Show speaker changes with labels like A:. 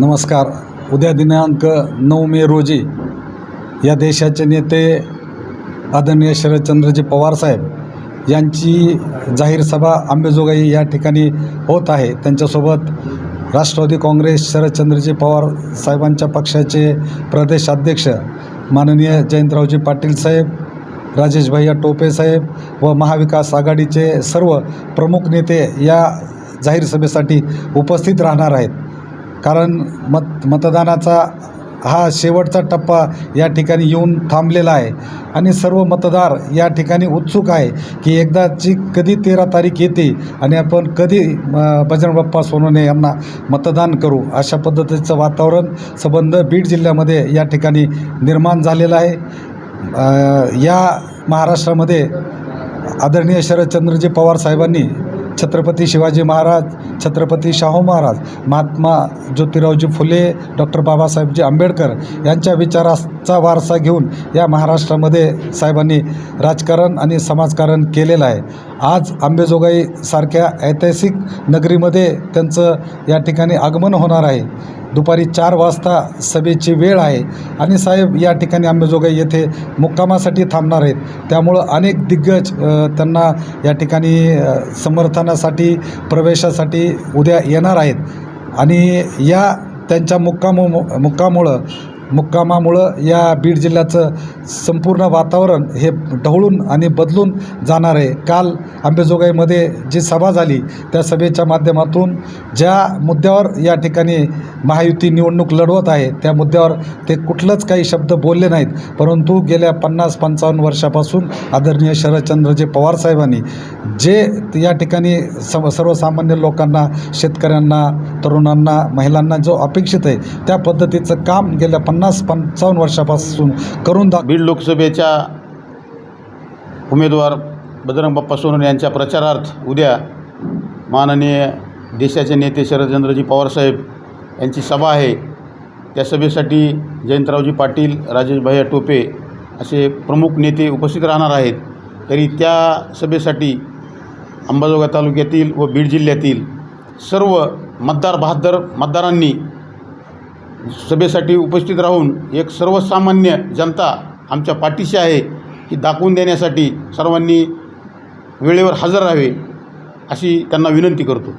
A: नमस्कार. उद्या दिनांक नऊ मे रोजी या देशाचे नेते आदरणीय शरदचंद्रजी पवारसाहेब यांची जाहीर सभा आंबेजोगाई या ठिकाणी होत आहे. त्यांच्यासोबत राष्ट्रवादी काँग्रेस शरदचंद्रजी पवार साहेबांच्या पक्षाचे प्रदेशाध्यक्ष माननीय जयंतरावजी पाटील साहेब राजेश भैया टोपे साहेब व महाविकास आघाडीचे सर्व प्रमुख नेते या जाहीर सभेसाठी उपस्थित राहणार आहेत. कारण मत मतदानाचा हा शेवटचा टप्पा या ठिकाणी येऊन थांबलेला आहे. आणि सर्व मतदार या ठिकाणी उत्सुक आहे की एकदाची कधी तेरा तारीख येते आणि आपण कधी बजरंग बाप्पा सोनवणे यांना मतदान करू अशा पद्धतीचं वातावरण संबंध बीड जिल्ह्यामध्ये या ठिकाणी निर्माण झालेलं आहे. या महाराष्ट्रामध्ये आदरणीय शरदचंद्रजी पवार साहेबांनी छत्रपती शिवाजी महाराज छत्रपती शाहू महाराज महात्मा ज्योतिरावजी फुले डॉक्टर बाबासाहेबजी आंबेडकर यांच्या विचाराचा वारसा घेऊन या महाराष्ट्रामध्ये साहेबांनी राजकारण आणि समाजकारण केलेलं आहे. आज आंबेजोगाईसारख्या ऐतिहासिक नगरीमध्ये त्यांचं या ठिकाणी आगमन होणार आहे. दुपारी चार वाजता सभेची वेळ आहे. आणि साहेब या ठिकाणी अंबेजोगाई येथे मुक्कामासाठी थांबणार आहेत. त्यामुळं अनेक दिग्गज त्यांना या ठिकाणी समर्थनासाठी प्रवेशासाठी उद्या येणार आहेत. आणि या त्यांच्या मुक्कामो मुक्कामुळं मुक्कामामुळं या बीड जिल्ह्याचं संपूर्ण वातावरण हे ढवळून आणि बदलून जाणार आहे. काल आंबेजोगाईमध्ये जी सभा झाली त्या सभेच्या माध्यमातून ज्या मुद्द्यावर या ठिकाणी महायुती निवडणूक लढवत आहे. त्या मुद्द्यावर ते कुठलंच काही शब्द बोलले नाहीत. परंतु गेल्या पन्नास पंचावन्न वर्षापासून आदरणीय शरदचंद्रजी पवार साहेबांनी जे या ठिकाणी सम सर्वसामान्य लोकांना शेतकऱ्यांना तरुणांना महिलांना जो अपेक्षित आहे त्या पद्धतीचं काम गेल्या पन्नास पंचावन्न वर्षापासून करून दा
B: बीड लोकसभेच्या उमेदवार बजरंग बाप्पा सोनवणे यांच्या प्रचारार्थ उद्या माननीय देशाचे नेते शरदचंद्रजी पवारसाहेब यांची सभा आहे. त्या सभेसाठी जयंतरावजी पाटील राजेश टोपे असे प्रमुख नेते उपस्थित राहणार आहेत. तरी त्या सभेसाठी अंबाजोगाई तालुक्यातील व बीड जिल्ह्यातील सर्व मतदार बहादर मतदारांनी सभेसाठी उपस्थित राहून एक सर्वसामान्य जनता आमच्या पाठीशी आहे ही दाखवून देण्यासाठी सर्वांनी वेळेवर हजर राहावे अशी त्यांना विनंती करतो.